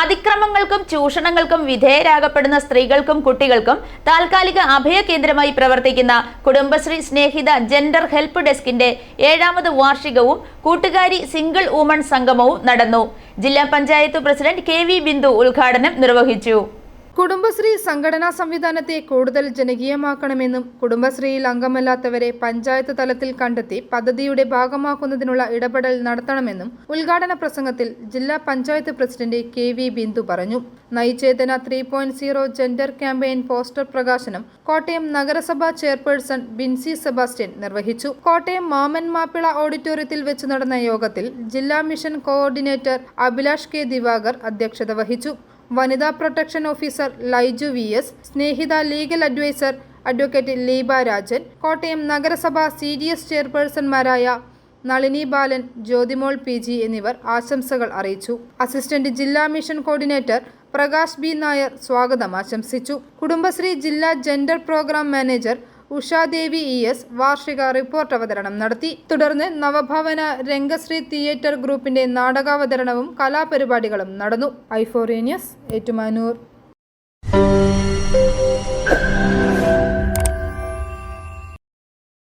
അതിക്രമങ്ങൾക്കും ചൂഷണങ്ങൾക്കും വിധേയരാകപ്പെടുന്ന സ്ത്രീകൾക്കും കുട്ടികൾക്കും താൽക്കാലിക അഭയ കേന്ദ്രമായി പ്രവർത്തിക്കുന്ന കുടുംബശ്രീ സ്നേഹിത ജെൻഡർ ഹെൽപ്പ് ഡെസ്കിന്റെ ഏഴാമത് വാർഷികവും കൂട്ടുകാരി സിംഗിൾ വുമൺ സംഗമവും നടന്നു. ജില്ലാ panchayat president K V Bindu ഉദ്ഘാടനം നിർവഹിച്ചു. കുടുംബശ്രീ സംഘടനാ സംവിധാനത്തെ കൂടുതൽ ജനകീയമാക്കണമെന്നും കുടുംബശ്രീയിൽ അംഗമല്ലാത്തവരെ പഞ്ചായത്ത് തലത്തിൽ കണ്ടെത്തി പദ്ധതിയുടെ ഭാഗമാക്കുന്നതിനുള്ള ഇടപെടൽ നടത്തണമെന്നും ഉദ്ഘാടന പ്രസംഗത്തിൽ ജില്ലാ panchayat president K V Bindu പറഞ്ഞു. Nayichetana three point zero gender campaign poster പ്രകാശനം കോട്ടയം നഗരസഭാ ചെയർപേഴ്സൺ ബിൻസി സെബാസ്റ്റ്യൻ നിർവഹിച്ചു. കോട്ടയം മാമൻ മാപ്പിള ഓഡിറ്റോറിയത്തിൽ വെച്ച് നടന്ന യോഗത്തിൽ ജില്ലാ mission coordinator Abhilash K Divakar അധ്യക്ഷത വഹിച്ചു. വനിതാ protection officer Laiju V S Snehitha legal adviser advocate Leeba Rajan Kottayam നഗരസഭ സി ഡി എസ് ചെയർപേഴ്സൺമാരായ നളിനി ബാലൻ ജ്യോതിമോൾ പി ജി എന്നിവർ ആശംസകൾ അറിയിച്ചു. അസിസ്റ്റന്റ് ജില്ലാ mission coordinator Prakash B Nair സ്വാഗതം ആശംസിച്ചു. കുടുംബശ്രീ ജില്ലാ gender program manager Ushadevi E S വാർഷിക റിപ്പോർട്ട് അവതരണം നടത്തി. തുടർന്ന് നവഭവന രംഗശ്രീ തിയേറ്റർ ഗ്രൂപ്പിന്റെ നാടകാവതരണവും കലാപരിപാടികളും നടന്നു. ഐഫോറേനിയസ് ഏറ്റുമാനൂർ.